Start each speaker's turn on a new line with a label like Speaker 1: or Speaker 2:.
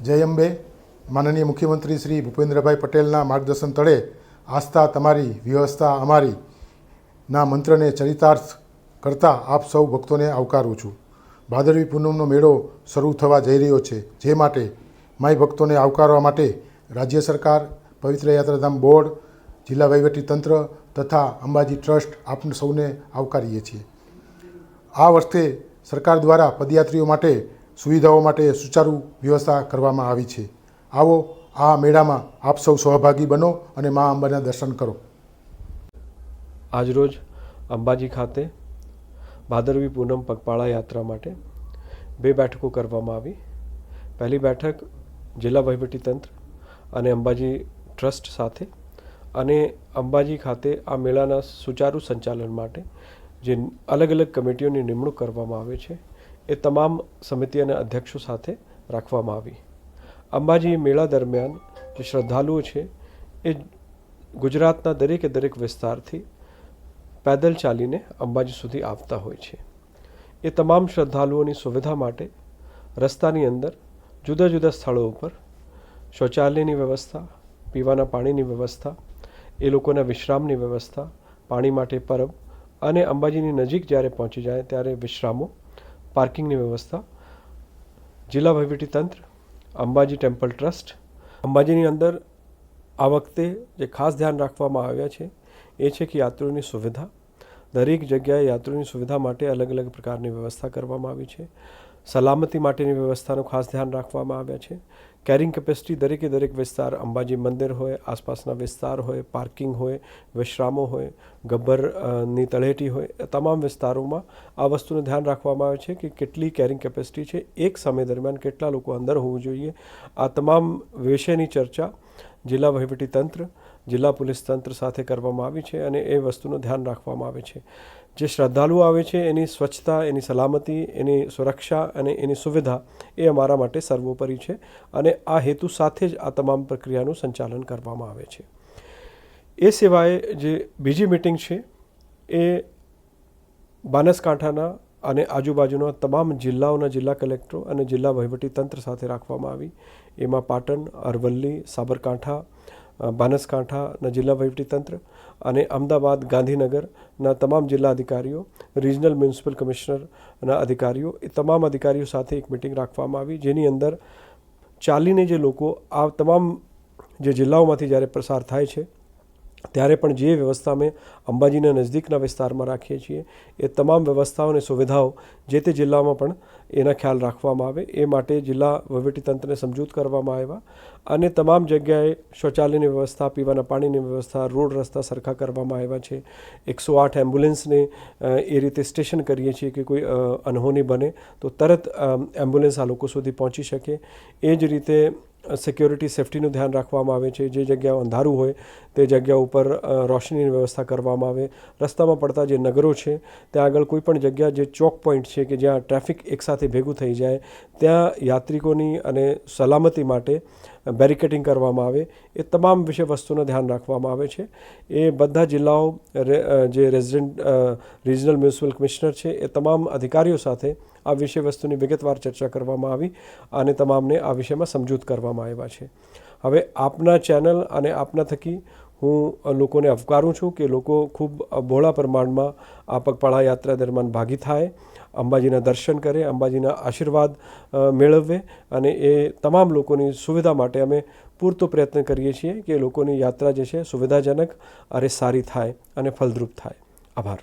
Speaker 1: જય અંબે. માનનીય મુખ્યમંત્રી શ્રી ભૂપેન્દ્રભાઈ પટેલના માર્ગદર્શન તળે આસ્થા તમારી, વ્યવસ્થા અમારી ના મંત્રને ચરિતાર્થ કરતા આપ સૌ ભક્તોને આવકારું છું. ભાદરવી પૂનમનો મેળો શરૂ થવા જઈ રહ્યો છે. જે માટે માય ભક્તોને આવકારવા માટે રાજ્ય સરકાર, પવિત્ર યાત્રાધામ બોર્ડ, જિલ્લા તંત્ર તથા અંબાજી ટ્રસ્ટ આપને સૌને આવકારીએ છીએ. આ વર્ષે સરકાર દ્વારા પદયાત્રીઓ માટે સુવિધાઓ માટે સુચારુ વ્યવસ્થા કરવામાં આવી છે. આવો આ મેળામાં આપ સૌ સહભાગી બનો અને મા અંબાના દર્શન કરો.
Speaker 2: આજરોજ અંબાજી ખાતે ભાદરવી પૂનમ પગપાળા યાત્રા માટે બે બેઠકો કરવામાં આવી. પહેલી બેઠક જિલ્લા વહીવટીતંત્ર અને અંબાજી ટ્રસ્ટ સાથે અને અંબાજી ખાતે આ મેળાના સુચારુ સંચાલન માટે જે અલગ અલગ કમિટીઓની નિમણૂક કરવામાં આવે છે. એ તમામ સમિતિ અને અધ્યક્ષો સાથે રાખવામાં આવી. અંબાજી મેળા દરમિયાન જે શ્રદ્ધાળુઓ છે, એ ગુજરાતના દરેકે દરેક વિસ્તારથી પેદલ ચાલીને અંબાજી સુધી આવતા હોય છે. એ તમામ શ્રદ્ધાળુઓની સુવિધા માટે રસ્તાની અંદર જુદા જુદા સ્થળો ઉપર શૌચાલયની વ્યવસ્થા, પીવાના પાણીની વ્યવસ્થા, એ લોકોના વિશ્રામની વ્યવસ્થા, પાણી માટે પરબ અને અંબાજીની નજીક જ્યારે પહોંચી જાય ત્યારે વિશ્રામો પાર્કિંગની વ્યવસ્થા, જિલ્લા વહીવટીતંત્ર અંબાજી ટેમ્પલ ટ્રસ્ટ. અંબાજીની અંદર આ વખતે જે ખાસ ધ્યાન રાખવામાં આવ્યા છે એ છે કે યાત્રીઓની સુવિધા દરેક જગ્યાએ યાત્રીઓની સુવિધા માટે અલગ અલગ પ્રકારની વ્યવસ્થા કરવામાં આવી છે. સલામતી માટેની વ્યવસ્થાનું ખાસ ધ્યાન રાખવામાં આવ્યા છે. કેરિંગ કેપેસિટી દરેકે દરેક વિસ્તાર અંબાજી મંદિર હોય, આસપાસના વિસ્તાર હોય, પાર્કિંગ હોય, વિશ્રામો હોય ગબ્બરની તળેટી હોય તમામ વિસ્તારોમાં આ વસ્તુનું ધ્યાન રાખવામાં આવે છે કે કેટલી કેરિંગ કેપેસિટી છે, એક સમય દરમિયાન કેટલા લોકો અંદર હોવું જોઈએ. આ તમામ વિષયની ચર્ચા જિલ્લા વહીવટી તંત્ર જિલ્લા પોલીસ તંત્ર સાથે કરવામાં આવી છે અને એ વસ્તુનું ધ્યાન રાખવામાં આવે છે. જે શ્રદ્ધાળુઓ આવે છે, એની સ્વચ્છતા, એની સલામતી, એની સુરક્ષા અને એની સુવિધા એ અમારા માટે સર્વોપરી છે અને આ હેતુ સાથે જ આ તમામ પ્રક્રિયાનું સંચાલન કરવામાં આવે છે. એ સિવાય જે બીજી મિટિંગ છે, એ બનાસકાંઠાના અને આજુબાજુના તમામ જિલ્લાઓના જિલ્લા કલેક્ટરો અને જિલ્લા વહીવટી તંત્ર સાથે રાખવામાં આવી. એમાં પાટણ, અરવલ્લી, સાબરકાંઠા બનાસકાંઠાના જિલ્લા વહીવટી તંત્ર અને અમદાવાદ ગાંધીનગરના તમામ જિલ્લા અધિકારીઓ, રિજનલ મ્યુનિસિપલ કમિશનરના અધિકારીઓ એ તમામ અધિકારીઓ સાથે એક મિટિંગ રાખવામાં આવી જેની અંદર ચાલીને જે લોકો આ તમામ જે જિલ્લાઓમાંથી જ્યારે પસાર થાય છે ત્યારે પણ જે વ્યવસ્થા અમે અંબાજીના નજદીકના વિસ્તારમાં રાખીએ છીએ, એ તમામ વ્યવસ્થાઓ અને સુવિધાઓ જે તે જિલ્લામાં પણ એના ખ્યાલ રાખવામાં આવે, એ માટે જિલ્લા વહીવટીતંત્રને સમજૂત કરવામાં આવ્યા અને તમામ જગ્યાએ શૌચાલયની વ્યવસ્થા, પીવાના પાણીની વ્યવસ્થા, રોડ રસ્તા સરખા કરવામાં આવ્યા છે. એકસો આઠ એમ્બ્યુલન્સને એ રીતે સ્ટેશન કરીએ છીએ કે કોઈ અનહોની બને તો તરત એમ્બ્યુલન્સ આ લોકો સુધી પહોંચી શકે. એ જ રીતે સિક્યોરિટી સેફ્ટીનું ધ્યાન રાખવામાં આવે છે. જે જગ્યા અંધારું હોય, તે જગ્યા ઉપર રોશનીની વ્યવસ્થા કરવામાં આવે. રસ્તામાં પડતા જે નગરો છે, ત્યાં આગળ કોઈ પણ જગ્યા જે ચોક પોઈન્ટ છે કે જ્યાં ટ્રાફિક એકસાથે ભેગું થઈ જાય, ત્યાં યાત્રિકોની અને સલામતી માટે બેરિકેટિંગ કરવામાં આવે. એ તમામ વિષય વસ્તુનું ધ્યાન રાખવામાં આવે છે. એ બધા જિલ્લાઓ જે રેઝિડન્ટ રિજનલ મ્યુનિસિપલ કમિશનર છે, એ તમામ અધિકારીઓ સાથે આ વિષય વસ્તુની વિગતવાર ચર્ચા કરવામાં આવી અને તમામને આ વિષયમાં સમજૂત કરવામાં આવ્યા છે. હવે આપના ચેનલ અને આપના થકી હું લોકોને અવકારું છું કે લોકો ખૂબ બહોળા પ્રમાણમાં આ પગપાળા યાત્રા દરમિયાન ભાગી થાય, અંબાજીના દર્શન કરે, અંબાજીના આશીર્વાદ મેળવે અને એ તમામ લોકોની સુવિધા માટે અમે પૂરતો પ્રયત્ન કરીએ છીએ કે લોકોની યાત્રા જે છે સુવિધાજનક અને સારી થાય અને ફલદ્રુપ થાય. આભાર.